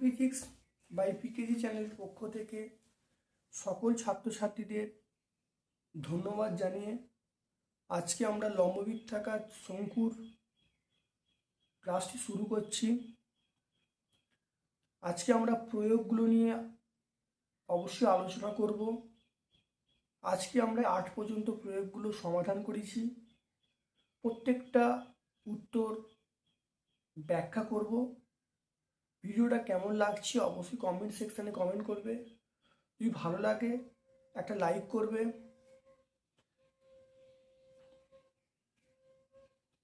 Physics by PKG চ্যানেলের পক্ষ থেকে সকল ছাত্রছাত্রীদের ধন্যবাদ জানিয়ে আজকে আমরা লম্ববিদ থাকা শঙ্কুর ক্লাসটি শুরু করছি। আজকে আমরা প্রয়োগগুলো নিয়ে অবশ্যই আলোচনা করব। আজকে আমরা আট পর্যন্ত প্রয়োগগুলো সমাধান করেছি। প্রত্যেকটা উত্তর ব্যাখ্যা করব। ভিডিওটা কেমন লাগছে অবশ্যই কমেন্ট সেকশানে কমেন্ট করবে। যদি ভালো লাগে, একটা লাইক করবে।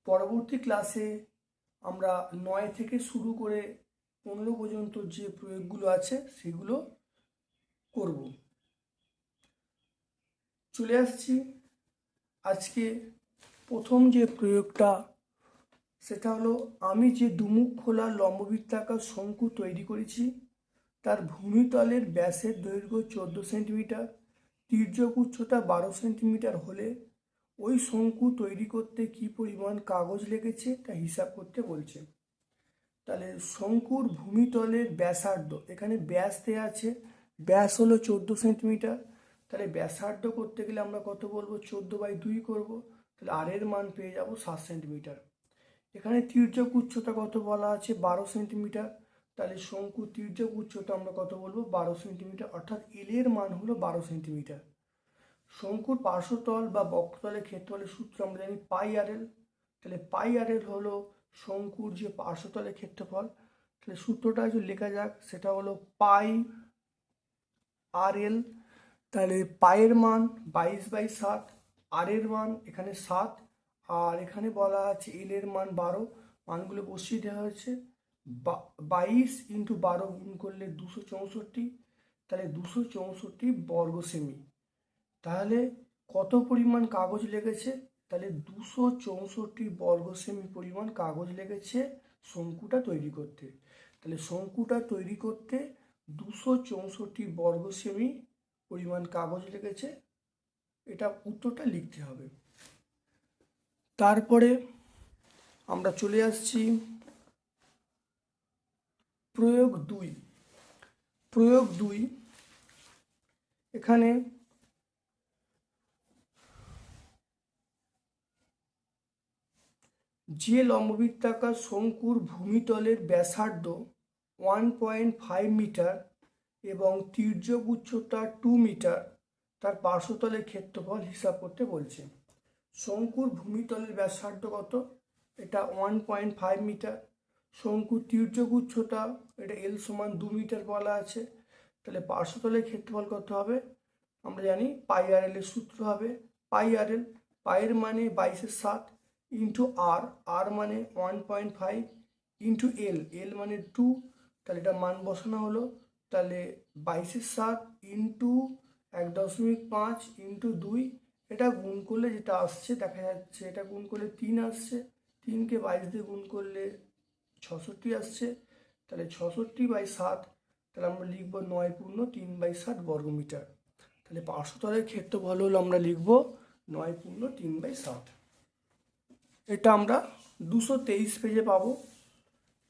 পরবর্তী ক্লাসে আমরা নয় থেকে শুরু করে পনেরো পর্যন্ত যে প্রয়োগগুলো আছে, সেগুলো করব। চলে আসছি। আজকে প্রথম যে প্রয়োগটা, সেটা হলো আমি যে দুমুখ খোলা লম্ববৃত্তাকার শঙ্কু তৈরি করেছি, তার ভূমিতলের ব্যাসের দৈর্ঘ্য চোদ্দ সেন্টিমিটার, তির্যক উচ্চতা বারো সেন্টিমিটার হলে ওই শঙ্কু তৈরি করতে কি পরিমাণ কাগজ লেগেছে তা হিসাব করতে বলছে। তাহলে শঙ্কুর ভূমিতলের ব্যাসার্ধ, এখানে ব্যাস দেওয়া আছে, ব্যাস হলো চোদ্দ সেন্টিমিটার তাহলে ব্যাসার্ধ করতে গেলে আমরা কত বলব? চোদ্দ বাই দুই করব। তাহলে আর এর মান পেয়ে যাব সাত সেন্টিমিটার এখানে তির্যক উচ্চতা কত বলা আছে? বারো সেন্টিমিটার তাহলে শঙ্কু তির্যক উচ্চতা আমরা কত বলব? বারো সেন্টিমিটার অর্থাৎ এলের মান হলো বারো সেন্টিমিটার শঙ্কুর পার্শ্বতল বা বক্ষতলের ক্ষেত্রফলের সূত্র আমরা জানি পাই আর এল তাহলে পাই আর এল হলো শঙ্কুর যে পার্শ্বতলের ক্ষেত্রফল। তাহলে সূত্রটা যদি লেখা যাক। সেটা হলো পাই আর এল তাহলে পায়ের মান বাইশ বাই সাত আর এর মান এখানে সাত, আর এখানে বলা আছে এল এর মান বারো। মানগুলো বসিয়ে দেওয়া হয়েছে। বাইশ ইন্টু বারো গুণ করলে দুশো চৌষট্টি, তাহলে দুশো চৌষট্টি বর্গ সেমি। তাহলে কত পরিমাণ কাগজ লেগেছে? তাহলে দুশো চৌষট্টি বর্গ সেমি পরিমাণ কাগজ লেগেছে শঙ্কুটা তৈরি করতে। তাহলে শঙ্কুটা তৈরি করতে দুশো চৌষট্টি বর্গ সেমি পরিমাণ কাগজ লেগেছে, এটা উত্তরটা লিখতে হবে। তারপরে আমরা চলে আসছি প্রয়োগ দুই। প্রয়োগ দুই, এখানে যে লম্ববৃত্তাকার শঙ্কুর ভূমিতলের ব্যাসার্ধ ওয়ান পয়েন্ট ফাইভ মিটার এবং তির্যক উচ্চতা টু মিটার তার পার্শ্বতলের ক্ষেত্রফল হিসাব করতে বলছে। শঙ্কুর ভূমিতলের ব্যাসার্ধ কত? এটা ওয়ান পয়েন্ট ফাইভ মিটার শঙ্কুর তির্যক উচ্চতা এটা এল সমান দু মিটার বলা আছে। তাহলে পার্শ্বতলের ক্ষেত্রফল কত হবে? আমরা জানি পাই আর এর সূত্র হবে। পাই আর এল পায়ের মানে বাইশের সাত ইন্টু আর আর মানে one point five into L L মানে টু তাহলে এটা মান বসানো হলো। তাহলে বাইশের সাত ইন্টু এক দশমিক পাঁচ ইন্টু দুই, এটা গুণ করলে যেটা আসছে, দেখা যাচ্ছে এটা গুণ করলে তিন আসছে, তিনকে বাইশ দিয়ে গুণ করলে ছষট্টি আসছে, তাহলে ছষট্টি বাই সাত, তাহলে আমরা লিখব নয় পূর্ণ তিন বাই সাত বর্গমিটার। তাহলে পার্শ্বতলের ক্ষেত্রফল হলো আমরা লিখব নয় পূর্ণ তিন বাই সাত। এটা আমরা দুশো তেইশ পেজে পাবো।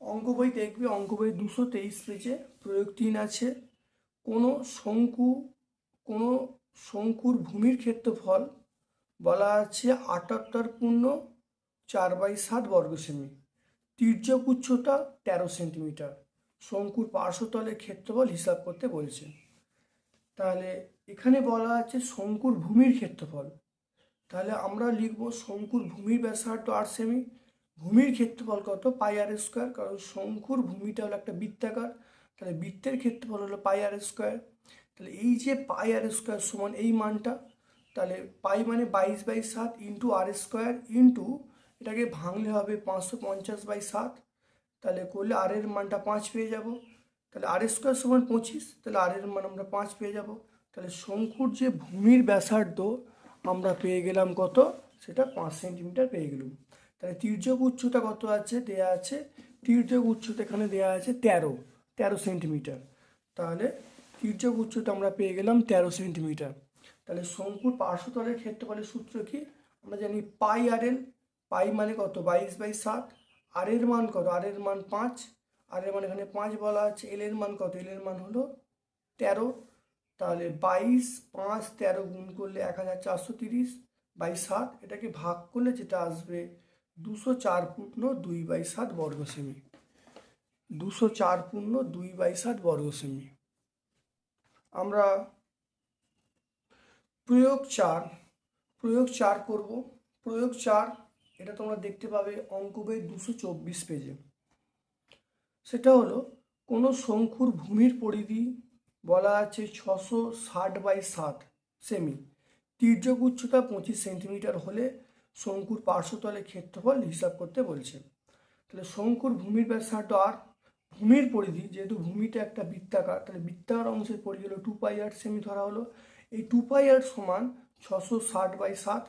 অঙ্ক বই দেখবে, অঙ্ক বই দুশো তেইশ পেজে প্রয়োগ তিন আছে। কোনো শঙ্কু, কোনো শঙ্কুর ভূমির ক্ষেত্রফল বলা আছে আটাত্তর পূর্ণ চার বাই সাত বর্গ সেমি। তির্যক উচ্চতা তেরো সেন্টিমিটার। শঙ্কুর পার্শ্বতলের ক্ষেত্রফল হিসাব করতে বলছে। তাহলে এখানে বলা আছে শঙ্কুর ভূমির ক্ষেত্রফল। তাহলে আমরা লিখব শঙ্কুর ভূমির ব্যাসার্ধ আট সেমি। ভূমির ক্ষেত্রফল কত? Pi R square. কারণ শঙ্কুর ভূমিটা হলো একটা বৃত্তাকার। তাহলে বৃত্তের ক্ষেত্রফল হলো পাই আর স্কোয়ার। তাহলে এই যে পাই আর স্কোয়ার সমান এই মানটা, তাহলে পাই মানে বাইশ বাই সাত ইন্টু আর স্কোয়ার ইন্টু এটাকে ভাঙলে হবে পাঁচশো পঞ্চাশ বাই সাত। তাহলে করলে আর এর মানটা পাঁচ পেয়ে যাব। তাহলে আর স্কোয়ার সমান পঁচিশ, তাহলে আর এর মান আমরা পাঁচ পেয়ে যাব। তাহলে শঙ্কুর যে ভূমির ব্যাসার্ধ আমরা পেয়ে গেলাম কত? সেটা পাঁচ সেন্টিমিটার পেয়ে গেলাম। তাহলে তির্যক উচ্চতা কত আছে? দেয়া আছে। তির্যক উচ্চতা এখানে দেয়া আছে তেরো। তেরো সেন্টিমিটার। তাহলে তির্যক উচ্চতা আমরা পেয়ে গেলাম তেরো সেন্টিমিটার। তাহলে শঙ্কুর পার্শ্বতলের ক্ষেত্রফলের সূত্র কি? আমরা জানি পাই আর এল পাই মানে কত? বাইশ বাই সাত। আর এর মান কত? আর এর মান পাঁচ। আর এর মান এখানে পাঁচ বলা আছে। এল এর মান কত? এল এর মান হলো তেরো। তাহলে বাইশ পাঁচ তেরো গুণ করলে এক হাজার চারশো তিরিশ বাই সাত। এটাকে ভাগ করলে যেটা আসবে দুশো চার পূর্ণ দুই বাই সাত বর্গ সেমি দুশো চার পূর্ণ দুই বাই সাত বর্গ সেমি। আমরা প্রয়োগ চার প্রয়োগ চার করব। প্রয়োগ চার, এটা তোমরা দেখতে পাবে অঙ্ক বই দুশো চব্বিশ পেজে। সেটা হলো কোনো শঙ্কুর ভূমির পরিধি বলা আছে ছশো ষাট বাই সাত সেমি। তির্যক উচ্চতা পঁচিশ সেন্টিমিটার হলে শঙ্কুর পার্শ্বতলে ক্ষেত্রফল হিসাব করতে বলছে। তাহলে শঙ্কুর ভূমির ব্যাসার্ধ আর ভূমির পরিধি, যেহেতু ভূমিটা একটা বৃত্তাকার, তাহলে বৃত্তাকার অংশের পরিধি হলো টু পাই আট সেমি ধরা হলো। এই টু পাই আট সমান ছশো ষাট বাই সাত।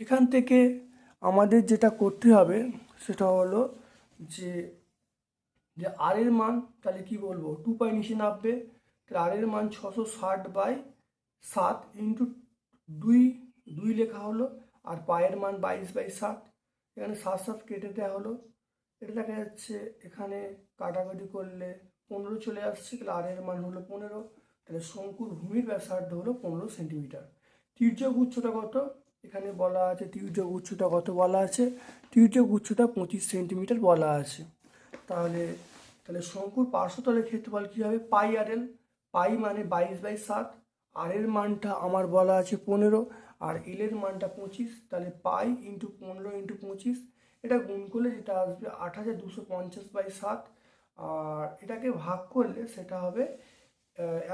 এখান থেকে আমাদের যেটা করতে হবে, সেটা হলো যে যে আর এর মান, তাহলে কি বলব? টু পাই নিচে নামবে, তাহলে আর এর মান ছশো ষাট বাই সাত ইন্টু দুই দুই লেখা হলো, আর পায়ের মান বাইশ বাই সাত। এখানে সাত সাত কেটে দেওয়া হলো। এটা দেখা যাচ্ছে এখানে কাটাকাটি করলে পনেরো চলে আসছে, তাহলে আর এর মান হলো পনেরো। তাহলে শঙ্কুর ভূমির ব্যাসার্ধ হলো পনেরো সেন্টিমিটার। তির্যক উচ্চতা কত? এখানে বলা আছে তির্যক উচ্চতা কত বলা আছে? তির্যক উচ্চতা পঁচিশ সেন্টিমিটার বলা আছে। তাহলে তাহলে শঙ্কুর পার্শ্বতলের ক্ষেত্রফল কী হবে? পাই আর এল। পাই মানে বাইশ বাই সাত। আর এর মানটা আমার বলা আছে পনেরো। আর এলের মানটা পঁচিশ। তাহলে পাই ইন্টু পনেরো ইন্টু পঁচিশ। এটা গুণ করলে যেটা আসবে আট হাজার দুশো পঞ্চাশ বাই সাত, আর এটাকে ভাগ করলে সেটা হবে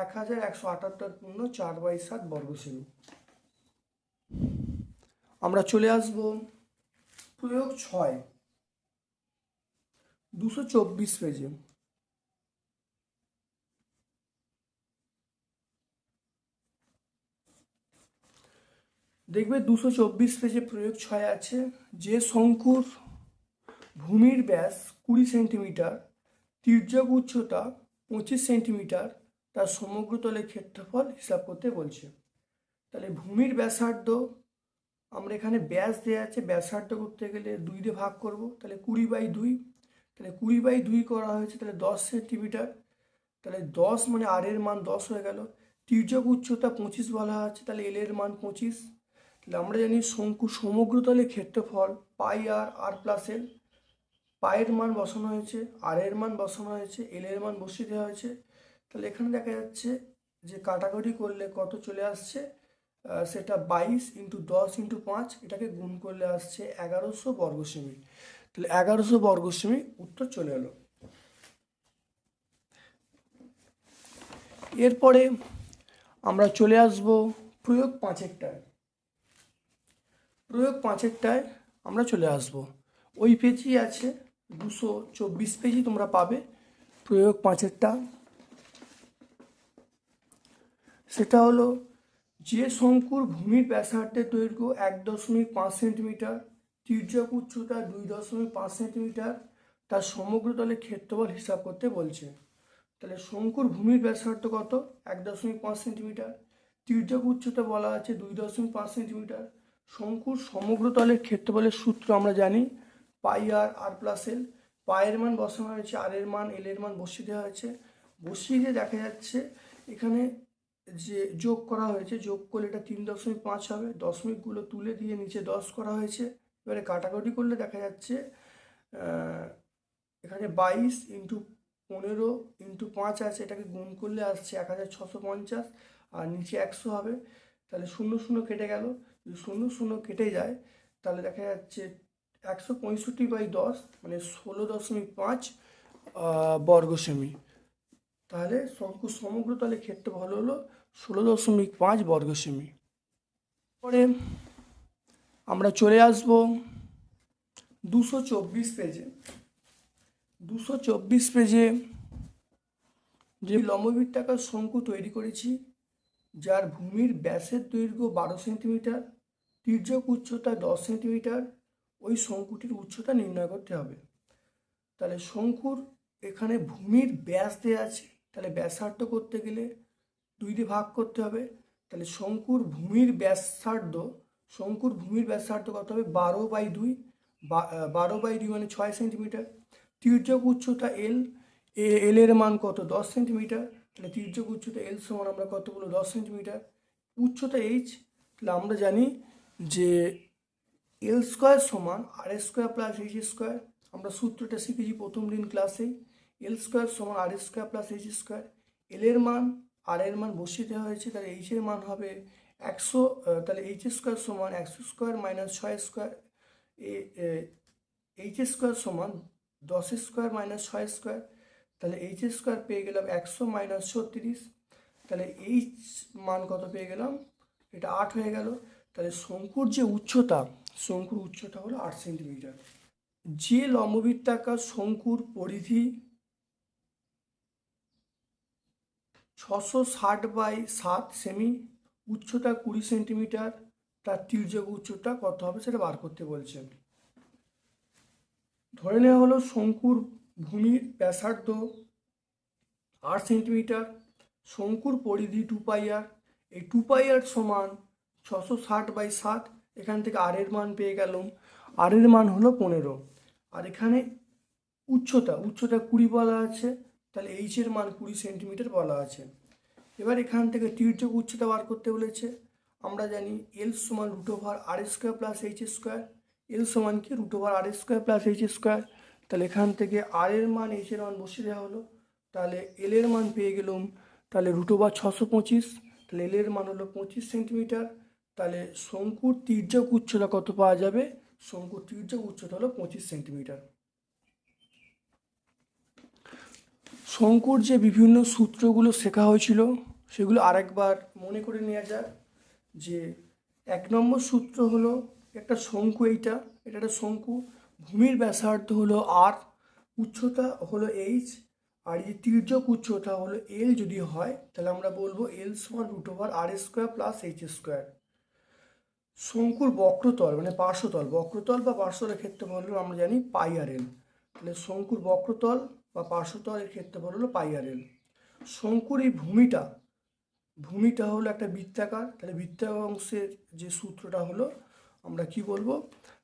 এক হাজার একশো আটাত্তর পূর্ণ চার বাই সাত বর্গ সেমি আমরা চলে আসব প্রয়োগ ছয়, দুশো চব্বিশ পেজে। দেখবে দুশো চব্বিশ পেজে প্রয়োগ ছয় আছে। যে শঙ্কুর ভূমির ব্যাস কুড়ি সেন্টিমিটার, তির্যক উচ্চতা পঁচিশ সেন্টিমিটার, তার সমগ্র তলের ক্ষেত্রফল হিসাব করতে বলছে। তাহলে ভূমির ব্যাসার্ধ, আমরা এখানে ব্যাস দেওয়া আছে, ব্যাসার্ধ করতে গেলে দুই দিয়ে ভাগ করব, তাহলে কুড়ি বাই দুই। তাহলে কুড়ি বাই দুই করা হয়েছে, তাহলে দশ সেন্টিমিটার। তাহলে দশ মানে আর এর মান দশ হয়ে গেল। তির্যক উচ্চতা পঁচিশ বলা আছে, তাহলে এল এর মান পঁচিশ। তাহলে আমরা জানি শঙ্কু সমগ্রতলে ক্ষেত্রফল, পাই আর আর প্লাস এল পায়ের মান বসানো হয়েছে, আর এর মান বসানো হয়েছে, এল এর মান বসিয়ে দেওয়া হয়েছে। তাহলে এখানে দেখা যাচ্ছে যে কাটাকাটি করলে কত চলে আসছে? সেটা বাইশ ইন্টু দশ ইন্টু পাঁচ, এটাকে গুণ করলে আসছে এগারোশো বর্গ সেমি তাহলে এগারোশো বর্গ সেমি উত্তর চলে এলো। এরপরে আমরা চলে আসব প্রয়োগ পাঁচেরটায়। প্রয়োগ পাঁচেরটায় আমরা চলে আসব। ওই পেজই আছে, দুশো চব্বিশ পেজই তোমরা পাবে প্রয়োগ পাঁচেরটা। সেটা হলো, যে শঙ্কুর ভূমির ব্যাসার্ধের দৈর্ঘ্য এক দশমিক পাঁচ সেন্টিমিটার, তির্যক উচ্চতা দুই দশমিক পাঁচ সেন্টিমিটার, তার সমগ্র তলে ক্ষেত্রফল হিসাব করতে বলছে। তাহলে শঙ্কুর ভূমির ব্যাসার্ধ কত? এক দশমিক পাঁচ সেন্টিমিটার, তির্যক উচ্চতা বলা আছে দুই দশমিক পাঁচ সেন্টিমিটার শঙ্কুর সমগ্র তলের ক্ষেত্রফলের সূত্র আমরা জানি। Pi R R plus L. পায়ের মান বসানো হয়েছে, আর এর মান, এল এর মান বসিয়ে দেওয়া হয়েছে। বসিয়ে দিয়ে দেখা যাচ্ছে এখানে যে যোগ করা হয়েছে, যোগ করলে এটা তিন দশমিক পাঁচ হবে। দশমিকগুলো তুলে দিয়ে নিচে দশ করা হয়েছে। এবারে কাটাকাটি করলে দেখা যাচ্ছে এখানে বাইশ ইন্টু পনেরো ইন্টু পাঁচ আছে, এটাকে গুণ করলে আসছে এক হাজার ছশো পঞ্চাশ, আর নিচে একশো হবে। তাহলে শূন্য শূন্য কেটে গেল। যদি শূন্য শূন্য কেটে যায়, তাহলে দেখা যাচ্ছে একশো পঁয়ষট্টি বাই দশ মানে ষোলো দশমিক পাঁচ বর্গ সেমি। তাহলে শঙ্কু সমগ্র তলে ভালো হলো ষোলো দশমিক পাঁচ বর্গ সেমি। পরে আমরা চলে আসব দুশো চব্বিশ পেজে। দুশো চব্বিশ পেজে যে লম্ববৃত্তাকার শঙ্কু তৈরি করেছি, যার ভূমির ব্যাসের দৈর্ঘ্য বারো সেন্টিমিটার তির্যক উচ্চতা দশ সেন্টিমিটার ওই শঙ্কুটির উচ্চতা নির্ণয় করতে হবে। তাহলে শঙ্কুর এখানে ভূমির ব্যাস দেওয়া আছে, তাহলে ব্যাসার্ধ করতে গেলে দুই দিয়ে ভাগ করতে হবে। তাহলে শঙ্কুর ভূমির ব্যাসার্ধ, শঙ্কুর ভূমির ব্যাসার্ধ কত হবে? বারো বাই দুই বারো বাই দুই মানে ছয় সেন্টিমিটার। তির্যক উচ্চতা এল এল এর মান কত? দশ সেন্টিমিটার। তাহলে তির্যক উচ্চতা এল সমান আমরা কত বলব দশ সেন্টিমিটার। উচ্চতা এইচ, তাহলে আমরা জানি যে এল স্কোয়ার সমান R S square plus H square আমরা সূত্রটা শিখেছি প্রথম দিন ক্লাসে এল স্কোয়ার সমান R S square plus H square L এর মান আর এর মান বসিয়ে দেওয়া হয়েছে, তাহলে এইচ এর মান হবে একশো তাহলে এইচ স্কোয়ার সমান একশো স্কোয়ার মাইনাস ছয় স্কোয়ার এইচ স্কোয়ার সমান দশ স্কোয়ার মাইনাস ছয় স্কোয়ার তাহলে এইচ স্কোয়ার পেয়ে গেলাম একশো মাইনাস ছত্রিশ, তাহলে এইচ মান কত পেয়ে গেলাম? এটা আট হয়ে গেল। তাহলে শঙ্কুর যে উচ্চতা, শঙ্কুর উচ্চতা হলো আট সেন্টিমিটার। যে লম্ববৃত্তাকার শঙ্কুর পরিধি ছশো ষাট বাই সাত সেমি, উচ্চতা কুড়ি সেন্টিমিটার, তার তির্যক উচ্চতা কত হবে সেটা বার করতে বলছেন ধরে নেওয়া হলো শঙ্কুর ভূমির ব্যাসার্ধ আট সেন্টিমিটার, শঙ্কুর পরিধি টু পাই আর, এই টু পাই সমান ছশো ষাট বাই সাত, এখান থেকে আর এর মান পেয়ে গেলাম। আর এর মান হলো পনেরো। আর এখানে উচ্চতা উচ্চতা কুড়ি বলা আছে, তাহলে এইচের মান কুড়ি সেন্টিমিটার বলা আছে। এবার এখান থেকে তীর্যক উচ্চতা বার করতে বলেছে। আমরা জানি এল সমান root over R square plus H square L সমান কি? Root over R square plus H square তাহলে এখান থেকে আর এর মান এইচ এর মান বসিয়ে দেওয়া হলো। তাহলে এল এর মান পেয়ে গেলাম। তাহলে রুট ওভার ছশো পঁচিশ, তাহলে এল এর মান হলো পঁচিশ সেন্টিমিটার। তাহলে শঙ্কুর তির্যক উচ্চতা কত পাওয়া যাবে? শঙ্কুর তির্যক উচ্চতা হলো পঁচিশ সেন্টিমিটার। শঙ্কুর যে বিভিন্ন সূত্রগুলো শেখা হয়েছিল, সেগুলো আরেকবার মনে করে নেওয়া যাক যে এক নম্বর সূত্র হলো একটা শঙ্কু এইটা, এটা একটা শঙ্কু। ভূমির ব্যাসার্ধ হলো আর উচ্চতা হলো এইচ আর এই তির্যক উচ্চতা হলো এল যদি হয়, তাহলে আমরা বলব এল সমান root over R square plus H square শঙ্কুর বক্রতল মানে পার্শ্বতল। বক্রতল বা পার্শ্বতলের ক্ষেত্রফল হলো আমরা জানি পাই আর এল। তাহলে শঙ্কুর বক্রতল বা পার্শ্বতলের ক্ষেত্রফল হলো এল। শঙ্কুর এই ভূমিটা ভূমিটা হলো একটা বৃত্তাকার। তাহলে বৃত্তাকার অংশের যে সূত্রটা হলো, আমরা কি বলব?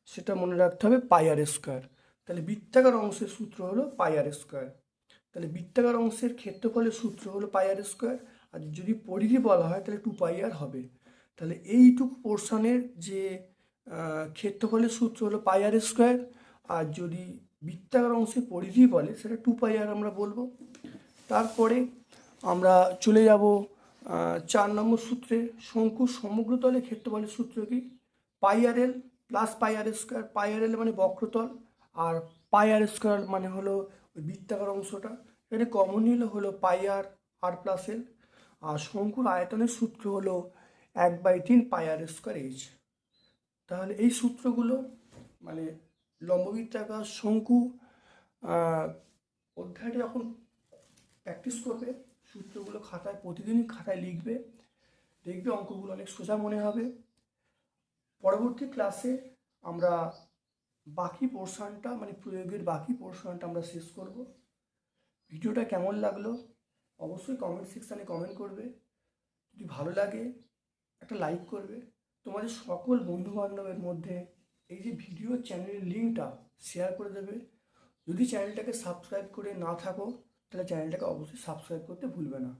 সেটা মনে রাখতে হবে পাই আর স্কোয়ার। তাহলে বৃত্তাকার অংশের সূত্র হলো পাই আর স্কোয়ার। তাহলে বৃত্তাকার অংশের ক্ষেত্রফলের সূত্র হলো পাই আর স্কোয়ার। আর যদি পরিধি বলা হয়, তাহলে টু পাই আর হবে। তাহলে এইটুকু পোর্শনের যে ক্ষেত্রফলের সূত্র হলো পাই আর স্কোয়ার আর যদি বৃত্তাকার অংশে পরিধি বলে, সেটা টু পাই আর আমরা বলব। তারপরে আমরা চলে যাব চার নম্বর সূত্রে। শঙ্কুর সমগ্রতলে ক্ষেত্রফলের সূত্র কি? পাই আর এল প্লাস পাই আর স্কোয়ার পাই আর এল মানে বক্রতল, আর পাই আর স্কোয়ার মানে হলো ওই বৃত্তাকার অংশটা। এখানে কমন নিলে হলো পাই আর আর প্লাস এল আর শঙ্কুর আয়তনের সূত্র হলো এক বাই তিন পাই আর স্কোয়ার এইচ তাহলে এই সূত্রগুলো মানে লম্ববৃত্তাকার শঙ্কু অধ্যায়টা যখন প্র্যাকটিস করবে, সূত্রগুলো খাতায়, প্রতিদিনই খাতায় লিখবে, দেখবে অঙ্কগুলো অনেক সোজা মনে হবে। পরবর্তী ক্লাসে আমরা বাকি পোর্শনটা মানে প্রয়োগের বাকি পোর্শনটা আমরা শেষ করব। ভিডিওটা কেমন লাগল? অবশ্যই কমেন্ট সেকশানে কমেন্ট করবে। যদি ভালো লাগে একটা লাইক করবে। তোমাদের সকল বন্ধু বান্ধবের মধ্যে এই যে ভিডিও চ্যানেলের লিঙ্কটা শেয়ার করে দেবে। যদি চ্যানেলটাকে সাবস্ক্রাইব করে না থাকো, তাহলে চ্যানেলটাকে অবশ্যই সাবস্ক্রাইব করতে ভুলবে না।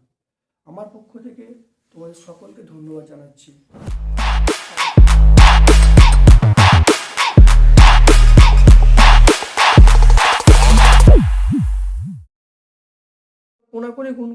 আমার পক্ষ থেকে তোমাদের সকলকে ধন্যবাদ জানাচ্ছি। কোনা করে গুণ